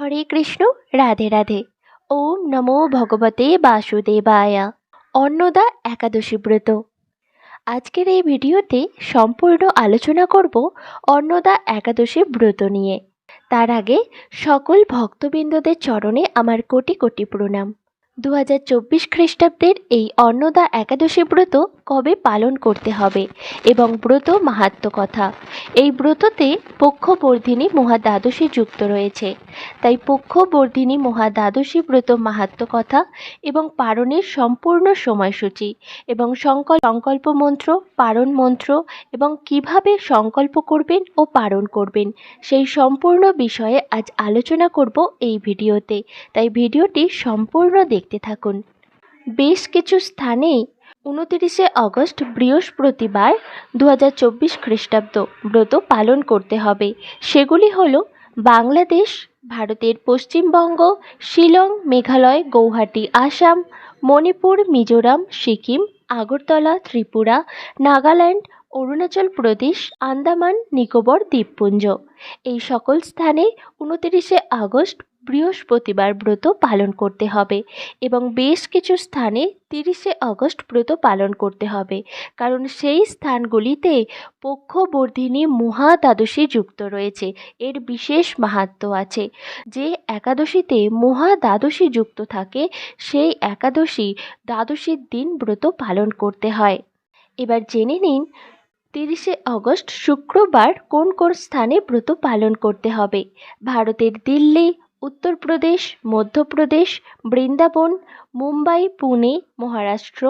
হরে কৃষ্ণ, রাধে রাধে। ওম নমো ভগবতে বাসুদেবায়। অন্নদা একাদশী ব্রত। আজকের এই ভিডিওতে সম্পূর্ণ আলোচনা করব অন্নদা একাদশী ব্রত নিয়ে। তার আগে সকল ভক্তবৃন্দদের চরণে আমার কোটি কোটি প্রণাম। দু হাজার চব্বিশ খ্রিস্টাব্দের এই অন্নদা একাদশী ব্রত কবে পালন করতে হবে এবং ব্রত মাহাত্ম কথা। এই ব্রততে পক্ষবর্ধিনী মহা দ্বাদশী যুক্ত রয়েছে। তাই পক্ষবর্ধিনী মহা দ্বাদশী ব্রত মাহাত্ম কথা এবং পারণের সম্পূর্ণ সময়সূচি এবং সংকল্প সংকল্প মন্ত্র, পারণ মন্ত্র এবং কীভাবে সংকল্প করবেন ও পারণ করবেন সেই সম্পূর্ণ বিষয়ে আজ আলোচনা করব এই ভিডিওতে। তাই ভিডিওটি সম্পূর্ণ দেখতে থাকুন। বেশ কিছু স্থানে উনতিরিশে আগস্ট বৃহস্পতিবার দু হাজার চব্বিশ খ্রিস্টাব্দ ব্রত পালন করতে হবে। সেগুলি হল বাংলাদেশ, ভারতের পশ্চিমবঙ্গ, শিলং, মেঘালয়, গৌহাটি, আসাম, মণিপুর, মিজোরাম, সিকিম, আগরতলা, ত্রিপুরা, নাগাল্যান্ড, অরুণাচল প্রদেশ, আন্দামান, নিকোবর, দ্বীপপুঞ্জ। এই সকল স্থানে উনতিরিশে আগস্ট বৃহস্পতিবার ব্রত পালন করতে হবে এবং বেশ কিছু স্থানে তিরিশে আগস্ট ব্রত পালন করতে হবে। কারণ সেই স্থানগুলিতে পক্ষবর্ধিনী মহা দ্বাদশী যুক্ত রয়েছে। এর বিশেষ মাহাত্ম্য আছে। যে একাদশীতে মহা দ্বাদশী যুক্ত থাকে, সেই একাদশী দ্বাদশীর দিন ব্রত পালন করতে হয়। এবার জেনে নিন, তিরিশে অগস্ট শুক্রবার কোন কোন স্থানে ব্রত পালন করতে হবে? ভারতের দিল্লি উত্তরপ্রদেশ, মধ্যপ্রদেশ, বৃন্দাবন, মুম্বাই, পুনে, মহারাষ্ট্র,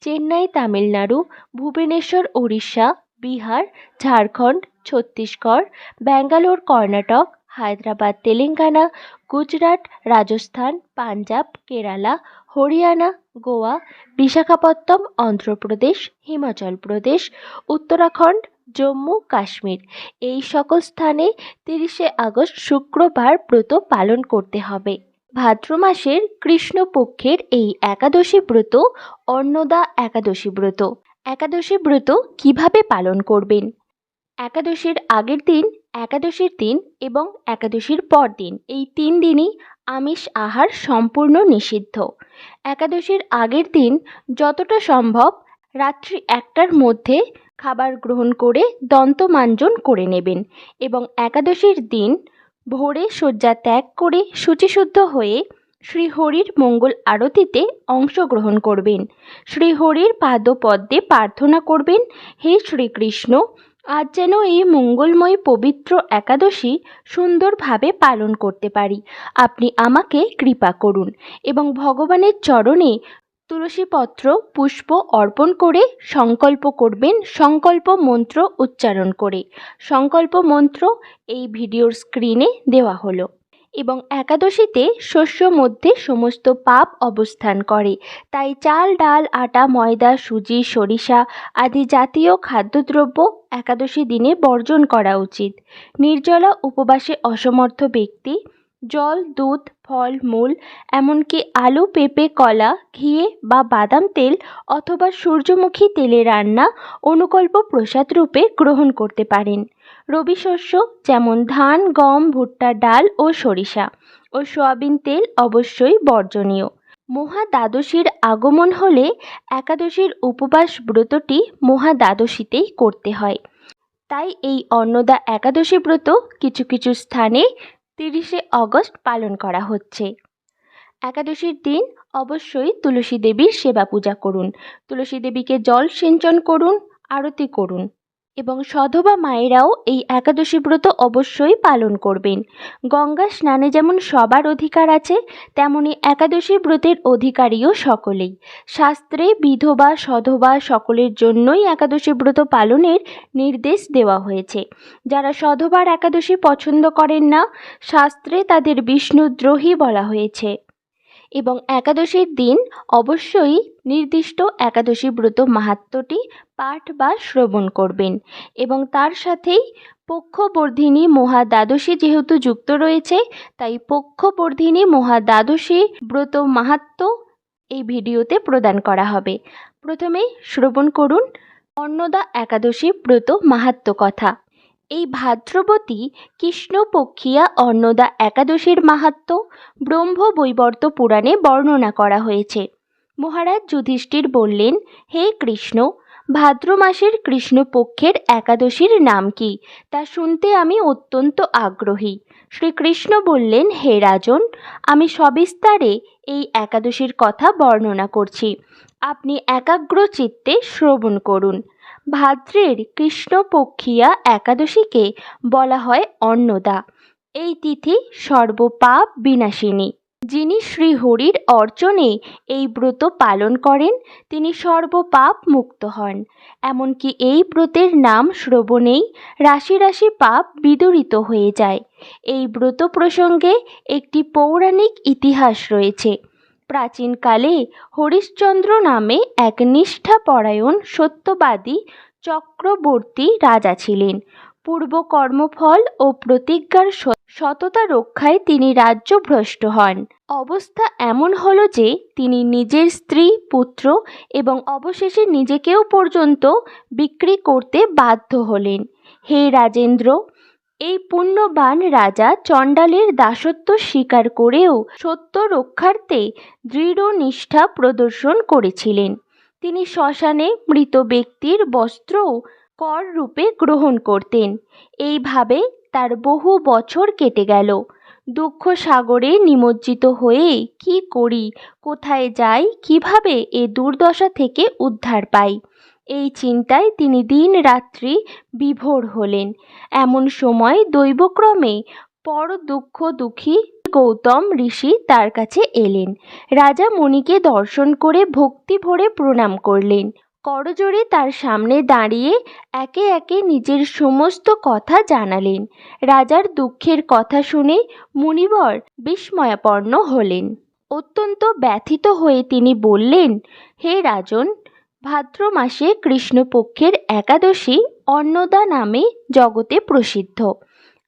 চেন্নাই, তামিলনাড়ু, ভুবনেশ্বর, ওড়িশা, বিহার, ঝাড়খণ্ড, ছত্তিশগড়, ব্যাঙ্গালোর, কর্ণাটক, হায়দ্রাবাদ, তেলেঙ্গানা, গুজরাট, রাজস্থান, পাঞ্জাব, কেরালা, হরিয়ানা, গোয়া বিশাখাপত্তম অন্ধ্রপ্রদেশ, হিমাচল প্রদেশ, উত্তরাখণ্ড জম্মু কাশ্মীর এই সকল স্থানে তিরিশে আগস্ট শুক্রবার ব্রত পালন করতে হবে। ভাদ্র মাসের কৃষ্ণপক্ষের এই একাদশী ব্রত অন্নদা একাদশী ব্রত। একাদশী ব্রত কীভাবে পালন করবেন? একাদশীর আগের দিন, একাদশীর দিন এবং একাদশীর পর দিন। এই তিন দিনই আমিষ আহার সম্পূর্ণ নিষিদ্ধ। একাদশীর আগের দিন যতটা সম্ভব রাত্রি একটার মধ্যে খাবার গ্রহণ করে দন্তমাঞ্জন করে নেবেন এবং একাদশীর দিন ভোরে শয্যা ত্যাগ করে শুচিশুদ্ধ হয়ে শ্রীহরির মঙ্গল আরতিতে অংশগ্রহণ করবেন। শ্রীহরির পাদপদ্মে প্রার্থনা করবেন, হে শ্রীকৃষ্ণ, আজ যেন এই মঙ্গলময় পবিত্র একাদশী সুন্দরভাবে পালন করতে পারি। আপনি আমাকে কৃপা করুন এবং ভগবানের চরণে তুলসীপত্র পুষ্প অর্পণ করে সংকল্প করবেন, সংকল্প মন্ত্র উচ্চারণ করে। সংকল্প মন্ত্র এই ভিডিওর স্ক্রিনে দেওয়া হলো। এবং একাদশীতে শস্য মধ্যে সমস্ত পাপ অবস্থান করে। তাই চাল, ডাল, আটা, ময়দা, সুজি, সরিষা আদি জাতীয় খাদ্যদ্রব্য একাদশী দিনে বর্জন করা উচিত। নির্জলা উপবাসে অসমর্থ ব্যক্তি জল, দুধ, ফল, মূল, এমনকি আলু, পেঁপে, কলা ঘিয়ে বা বাদাম তেল অথবা সূর্যমুখী তেলে রান্না অনুকল্প প্রসাদ রূপে গ্রহণ করতে পারেন। রবি শস্য যেমন ধান, গম, ভুট্টা, ডাল ও সরিষা ও সয়াবিন তেল অবশ্যই বর্জনীয়। মহা দ্বাদশীর আগমন হলে একাদশীর উপবাস ব্রতটি মহা দ্বাদশীতেই করতে হয়। তাই এই অন্নদা একাদশী ব্রত কিছু কিছু স্থানে তিরিশে অগস্ট পালন করা হচ্ছে। একাদশীর দিন অবশ্যই তুলসী দেবীর সেবা পূজা করুন। তুলসী দেবীকে জল সিঞ্চন করুন, আরতি করুন। এবং সধবা মায়েরাও এই একাদশী ব্রত অবশ্যই পালন করবেন। গঙ্গা স্নানে যেমন সবার অধিকার আছে, তেমনি একাদশী ব্রতের অধিকারীও সকলেই। শাস্ত্রে বিধবা, সধবা সকলের জন্যই একাদশী ব্রত পালনের নির্দেশ দেওয়া হয়েছে। যারা সধবার একাদশী পছন্দ করেন না, শাস্ত্রে তাদের বিষ্ণুদ্রোহী বলা হয়েছে। এবং একাদশীর দিন অবশ্যই নির্দিষ্ট একাদশী ব্রত মাহাত্ম্যটি পাঠ বা শ্রবণ করবেন এবং তার সাথেই পক্ষবর্ধিনী মহা দ্বাদশী যেহেতু যুক্ত রয়েছে, তাই পক্ষবর্ধিনী মহা দ্বাদশী ব্রত মাহাত্ম্য এই ভিডিওতে প্রদান করা হবে। প্রথমেই শ্রবণ করুন অন্নদা একাদশী ব্রত মাহাত্ম্য কথা। এই ভাদ্রবতী কৃষ্ণপক্ষিয়া অন্নদা একাদশীর মাহাত্ম্য ব্রহ্মবৈবর্ত পুরাণে বর্ণনা করা হয়েছে। মহারাজ যুধিষ্ঠির বললেন, হে কৃষ্ণ, ভাদ্র মাসের কৃষ্ণপক্ষের একাদশীর নাম কি? তা শুনতে আমি অত্যন্ত আগ্রহী। শ্রীকৃষ্ণ বললেন, হে রাজন, আমি সবিস্তারে এই একাদশীর কথা বর্ণনা করছি। আপনি একাগ্র চিত্তে শ্রবণ করুন। ভাদ্রের কৃষ্ণপক্ষিয়া একাদশীকে বলা হয় অন্নদা। এই তিথি সর্বপাপ বিনাশিনী। যিনি শ্রীহরির অর্চনে এই ব্রত পালন করেন, তিনি সর্বপাপ মুক্ত হন। এমনকি এই ব্রতের নাম শ্রবণেই রাশি রাশি পাপ বিদরিত হয়ে যায়। এই ব্রত প্রসঙ্গে একটি পৌরাণিক ইতিহাস রয়েছে। প্রাচীনকালে হরিশ্চন্দ্র নামে এক নিষ্ঠাপরায়ণ সত্যবাদী চক্রবর্তী রাজা ছিলেন। পূর্ব কর্মফল ও প্রতিজ্ঞার সততা রক্ষায় তিনি রাজ্যভ্রষ্ট হন। অবস্থা এমন হল যে, তিনি নিজের স্ত্রী, পুত্র এবং অবশেষে নিজেকেও পর্যন্ত বিক্রি করতে বাধ্য হলেন। হে রাজেন্দ্র এই পুণ্যবান রাজা চণ্ডালের দাসত্ব স্বীকার করেও সত্য রক্ষার্থে দৃঢ় নিষ্ঠা প্রদর্শন করেছিলেন। তিনি শ্মশানে মৃত ব্যক্তির বস্ত্রও কর রূপে গ্রহণ করতেন। এইভাবে তার বহু বছর কেটে গেল। দুঃখ সাগরে নিমজ্জিত হয়ে কি করি, কোথায় যাই, কীভাবে এ দুর্দশা থেকে উদ্ধার পাই? এই চিন্তায় তিনি দিন রাত্রি বিভোর হলেন। এমন সময় দৈবক্রমে পর দুঃখ দুঃখী গৌতম ঋষি তার কাছে এলেন। রাজা মণিকে দর্শন করে ভক্তি ভরে প্রণাম করলেন। করজোড়ে তার সামনে দাঁড়িয়ে একে একে নিজের সমস্ত কথা জানালেন। রাজার দুঃখের কথা শুনে মুনিবর বিস্ময়াপন্ন হলেন। অত্যন্ত ব্যথিত হয়ে তিনি বললেন, হে রাজন ভাদ্র মাসে কৃষ্ণপক্ষের একাদশী অন্নদা নামে জগতে প্রসিদ্ধ।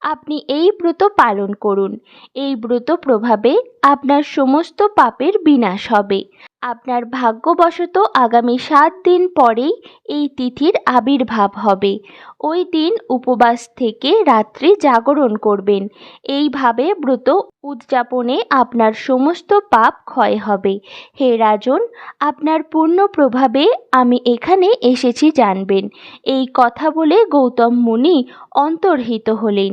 আপনি এই ব্রত পালন করুন। এই ব্রত প্রভাবে আপনার সমস্ত পাপের বিনাশ হবে। আপনার ভাগ্যবশত আগামী সাত দিন পরেই এই তিথির আবির্ভাব হবে। ওই দিন উপবাস থেকে রাত্রি জাগরণ করবেন। এইভাবে ব্রত উদযাপনে আপনার সমস্ত পাপ ক্ষয় হবে। হে রাজন, আপনার পূর্ণ প্রভাবে আমি এখানে এসেছি জানবেন। এই কথা বলে গৌতম মুনি অন্তর্হিত হলেন।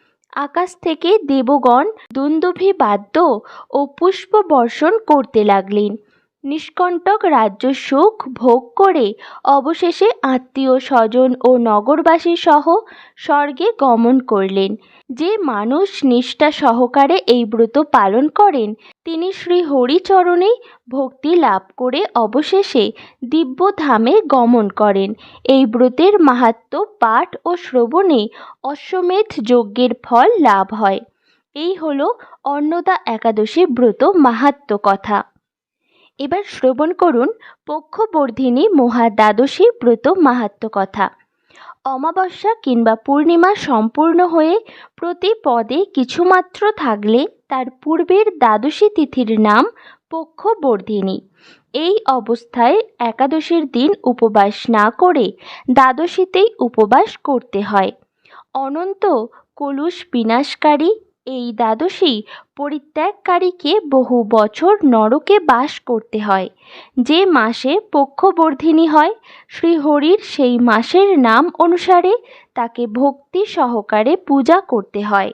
আকাশ থেকে দেবগণ দুন্দুভি বাদ্য ও পুষ্প বর্ষণ করতে লাগলেন। নিষ্কণ্টক রাজ্য সুখ ভোগ করে অবশেষে আত্মীয় স্বজন ও নগরবাসী সহ স্বর্গে গমন করলেন। যে মানুষ নিষ্ঠা সহকারে এই ব্রত পালন করেন, তিনি শ্রী হরিচরণে ভক্তি লাভ করে অবশেষে দিব্যধামে গমন করেন। এই ব্রতের মাহাত্ম্য পাঠ ও শ্রবণে অশ্বমেধ যজ্ঞের ফল লাভ হয়। এই হলো অন্নদা একাদশী ব্রত মাহাত্ম কথা। এবার শ্রবণ করুন পক্ষবর্ধিনী মহাদ্বাদশী ব্রত মাহাত্ম্য কথা। অমাবস্যা কিংবা পূর্ণিমা সম্পূর্ণ হয়ে প্রতি পদে কিছুমাত্র থাকলে তার পূর্বের দ্বাদশী তিথির নাম পক্ষবর্ধিনী। এই অবস্থায় একাদশীর দিন উপবাস না করে দ্বাদশীতেই উপবাস করতে হয়। অনন্ত কলুষ বিনাশকারী এই দ্বাদশী পরিত্যাগকারীকে বহু বছর নরকে বাস করতে হয়। যে মাসে পক্ষবর্ধিনী হয়, শ্রীহরির সেই মাসের নাম অনুসারে তাকে ভক্তি সহকারে পূজা করতে হয়।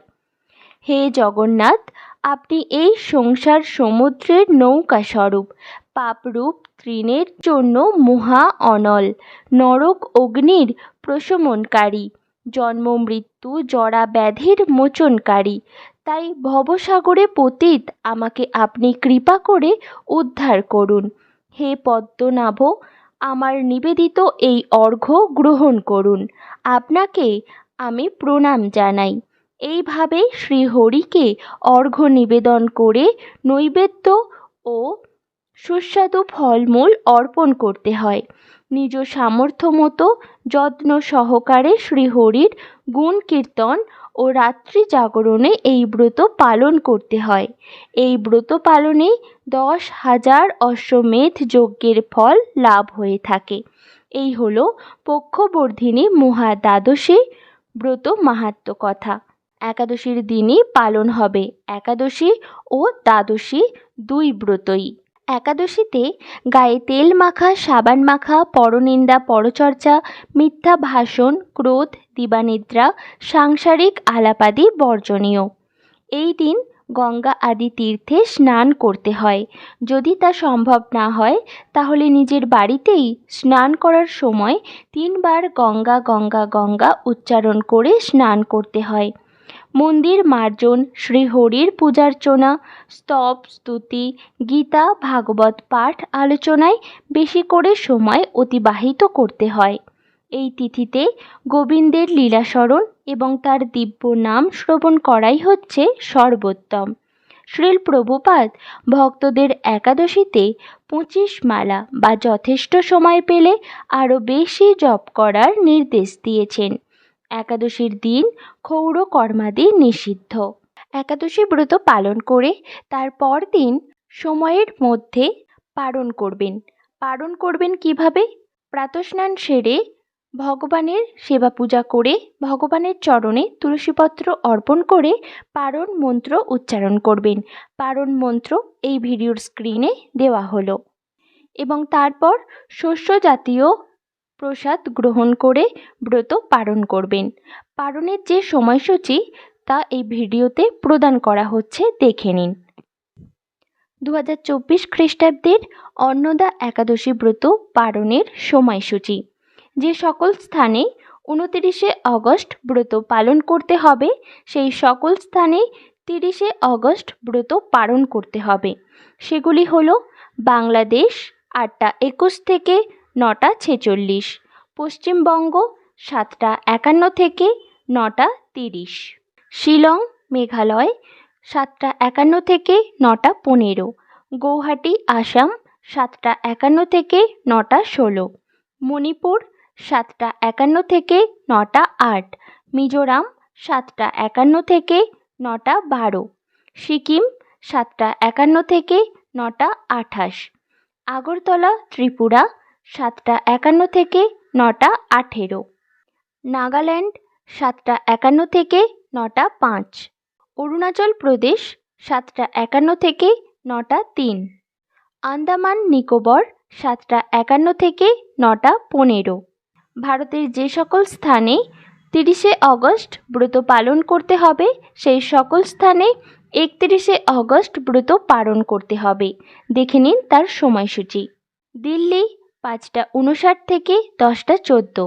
হে জগন্নাথ, আপনি এই সংসার সমুদ্রের নৌকা স্বরূপ পাপরূপ তৃণের জন্য মহা অনল, নরক অগ্নির প্রশমনকারী। জন্ম, মৃত্যু, জরা ব্যাধির মোচনকারী। তাই ভবসাগরে পতিত, আমাকে আপনি কৃপা করে উদ্ধার করুন। হে পদ্মনাভ, আমার নিবেদিত এই অর্ঘ্য গ্রহণ করুন। আপনাকে আমি প্রণাম জানাই। এইভাবে শ্রীহরিকে অর্ঘ্য নিবেদন করে নৈবেদ্য ও সুস্বাদু ফলমূল অর্পণ করতে হয়। নিজ সামর্থ্য মতো যত্ন সহকারে শ্রীহরির গুণ কীর্তন ও রাত্রি জাগরণে এই ব্রত পালন করতে হয়। এই ব্রত পালনে দশ হাজার অশ্বমেধ যজ্ঞের ফল লাভ হয়ে থাকে। এই হলো পক্ষবর্ধিনী মহা দ্বাদশী ব্রত মাহাত্ম্য কথা। একাদশীর দিনই পালন হবে। একাদশী ও দ্বাদশী দুই ব্রতই। একাদশীতে গায়ে তেল মাখা, সাবান মাখা, পরনিন্দা, পরচর্চা, মিথ্যা ভাষণ, ক্রোধ, দিবানিদ্রা, সাংসারিক আলাপাদি বর্জনীয়। এই দিন গঙ্গা আদি তীর্থে স্নান করতে হয়। যদি তা সম্ভব না হয়, তাহলে নিজের বাড়িতেই স্নান করার সময় তিনবার গঙ্গা গঙ্গা গঙ্গা উচ্চারণ করে স্নান করতে হয়। মন্দির মার্জন, শ্রীহরির পূজার্চনা, স্তব, স্তুতি, গীতা, ভাগবত পাঠ আলোচনায় বেশি করে সময় অতিবাহিত করতে হয়। এই তিথিতে গোবিন্দের লীলাস্মরণ এবং তার দিব্য নাম শ্রবণ করাই হচ্ছে সর্বোত্তম। শ্রীল প্রভুপাদ ভক্তদের একাদশীতে পঁচিশ মালা বা যথেষ্ট সময় পেলে আরও বেশি জপ করার নির্দেশ দিয়েছেন। একাদশীর দিন ক্ষৌর কর্মাদি নিষিদ্ধ। একাদশী ব্রত পালন করে তার পরদিন সময়ের মধ্যে পালন করবেন। পালন করবেন কীভাবে? প্রাতস্নান সেরে ভগবানের সেবা পূজা করে, ভগবানের চরণে তুলসীপত্র অর্পণ করে পারণ মন্ত্র উচ্চারণ করবেন। পারণ মন্ত্র এই ভিডিওর স্ক্রিনে দেওয়া হলো। এবং তারপর শস্য জাতীয় প্রসাদ গ্রহণ করে ব্রত পালন করবেন। পালনের যে সময়সূচি, তা এই ভিডিওতে প্রদান করা হচ্ছে, দেখে নিন। দু হাজার চব্বিশ খ্রিস্টাব্দের অন্নদা একাদশী ব্রত পালনের সময়সূচি। যে সকল স্থানে উনতিরিশে অগস্ট ব্রত পালন করতে হবে, সেই সকল স্থানে তিরিশে অগস্ট ব্রত পালন করতে হবে। সেগুলি হলো বাংলাদেশ আটটা একুশ থেকে নটা ছেচল্লিশ। পশ্চিমবঙ্গ সাতটা একান্ন থেকে নটা তিরিশ। শিলং, মেঘালয় সাতটা একান্ন থেকে নটা পনেরো। গৌহাটি, আসাম সাতটা একান্ন থেকে নটা ষোলো। মণিপুর সাতটা একান্ন থেকে নটা আট। মিজোরাম সাতটা একান্ন থেকে নটা বারো। সিকিম সাতটা একান্ন থেকে নটা আঠাশ। আগরতলা, ত্রিপুরা সাতটা একান্ন থেকে নটা আঠেরো। নাগাল্যান্ড, সাতটা একান্ন থেকে নটা পাঁচ। অরুণাচল প্রদেশ, সাতটা একান্ন থেকে নটা তিন। আন্দামান নিকোবর, সাতটা একান্ন থেকে নটা পনেরো। ভারতের যে সকল স্থানে তিরিশে অগস্ট ব্রত পালন করতে হবে, সেই সকল স্থানে একত্রিশে অগস্ট ব্রত পালন করতে হবে। দেখে নিন তার সময়সূচি। দিল্লি পাঁচটা উনষাট থেকে দশটা চোদ্দ।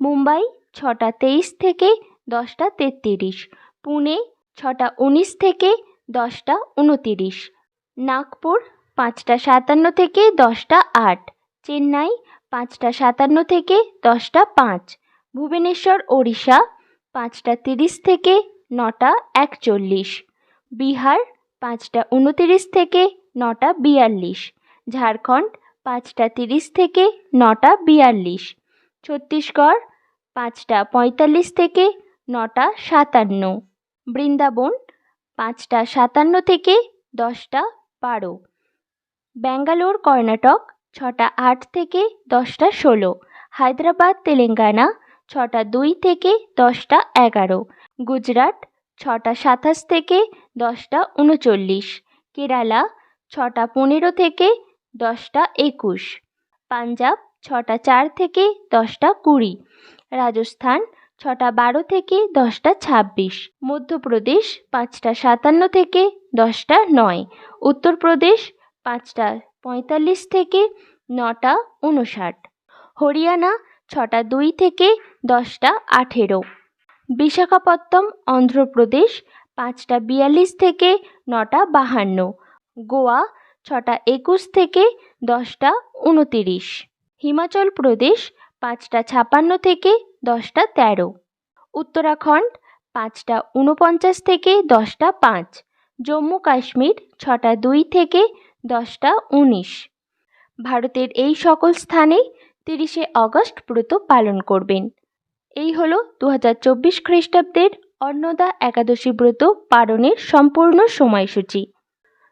মুম্বাই ছটা তেইশ থেকে দশটা তেত্রিশ। পুনে ছটা উনিশ থেকে দশটা উনতিরিশ। নাগপুর পাঁচটা সাতান্ন থেকে দশটা আট। চেন্নাই পাঁচটা সাতান্ন থেকে দশটা পাঁচ। ভুবনেশ্বর, ওড়িশা পাঁচটা তিরিশ থেকে নটা একচল্লিশ। বিহার পাঁচটা উনতিরিশ থেকে নটা বিয়াল্লিশ। ঝাড়খণ্ড পাঁচটা তিরিশ থেকে নটা বিয়াল্লিশ। ছত্তিশগড় পাঁচটা পঁয়তাল্লিশ থেকে নটা সাতান্ন। বৃন্দাবন পাঁচটা সাতান্ন থেকে দশটা বারো। ব্যাঙ্গালোর, কর্ণাটক ছটা আট থেকে দশটা ষোলো। হায়দ্রাবাদ, তেলেঙ্গানা ছটা দুই থেকে দশটা এগারো। গুজরাট ছটা সাতাশ থেকে দশটা উনচল্লিশ। কেরালা ছটা পনেরো থেকে দশটা একুশ। পাঞ্জাব ছটা চার থেকে দশটা কুড়ি। রাজস্থান ছটা বারো থেকে দশটা ছাব্বিশ। মধ্যপ্রদেশ পাঁচটা সাতান্ন থেকে দশটা নয়। উত্তরপ্রদেশ পাঁচটা পঁয়তাল্লিশ থেকে নটা উনষাট হরিয়ানা ছটা দুই থেকে দশটা আঠেরো। বিশাখাপত্তম অন্ধ্রপ্রদেশ পাঁচটা বিয়াল্লিশ থেকে নটা বাহান্ন। গোয়া ছটা একুশ থেকে দশটা উনতিরিশ। হিমাচল প্রদেশ পাঁচটা ছাপান্ন থেকে দশটা তেরো। উত্তরাখণ্ড পাঁচটা উনপঞ্চাশ থেকে দশটা পাঁচ। জম্মু কাশ্মীর ছটা দুই থেকে দশটা উনিশ। ভারতের এই সকল স্থানে তিরিশে অগস্ট ব্রত পালন করবেন। এই হল দু হাজার চব্বিশ খ্রিস্টাব্দের অন্নদা একাদশী ব্রত পালনের সম্পূর্ণ সময়সূচি।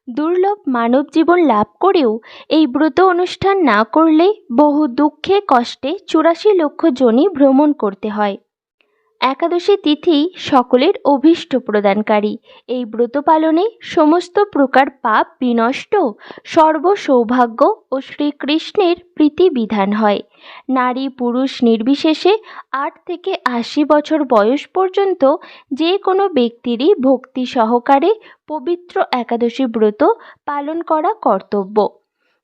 দুর্লভ মানব জীবন লাভ করেও এই ব্রত অনুষ্ঠান না করলে বহু দুঃখে, কষ্টে, চুরাশি লক্ষ জনই ভ্রমণ করতে হয়। একাদশী তিথি সকলের অভীষ্ট প্রদানকারী। এই ব্রত পালনে সমস্ত প্রকার পাপ বিনষ্ট সর্ব সৌভাগ্য ও শ্রীকৃষ্ণের প্রীতি বিধান হয়। নারী পুরুষ নির্বিশেষে আট থেকে আশি বছর বয়স পর্যন্ত যে কোনো ব্যক্তিরই ভক্তি সহকারে পবিত্র একাদশী ব্রত পালন করা কর্তব্য।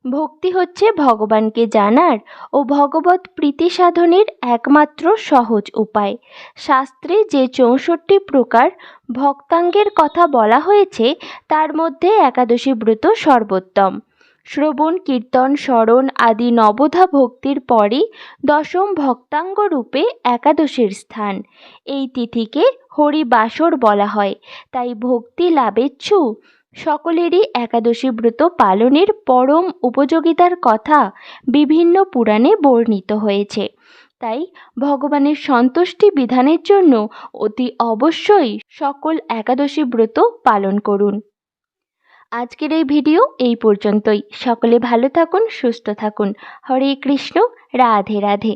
ভক্তি হচ্ছে ভগবানকে জানার ও ভগবত প্রীতি সাধনের একমাত্র সহজ উপায়। শাস্ত্রে যে চৌষট্টি প্রকার ভক্তাঙ্গের কথা বলা হয়েছে, তার মধ্যে একাদশী ব্রত সর্বোত্তম। শ্রবণ, কীর্তন, স্মরণ আদি নবধা ভক্তির পরে দশম ভক্তাঙ্গ রূপে একাদশীর স্থান। এই তিথিকে হরিবাসর বলা হয়। তাই ভক্তি লাভেচ্ছু সকলেরই একাদশী ব্রত পালনের পরম উপযোগিতার কথা বিভিন্ন পুরাণে বর্ণিত হয়েছে। তাই ভগবানের সন্তুষ্টি বিধানের জন্য অতি অবশ্যই সকল একাদশী ব্রত পালন করুন। আজকের এই ভিডিও এই পর্যন্তই। সকলে ভালো থাকুন, সুস্থ থাকুন। হরে কৃষ্ণ, রাধে রাধে।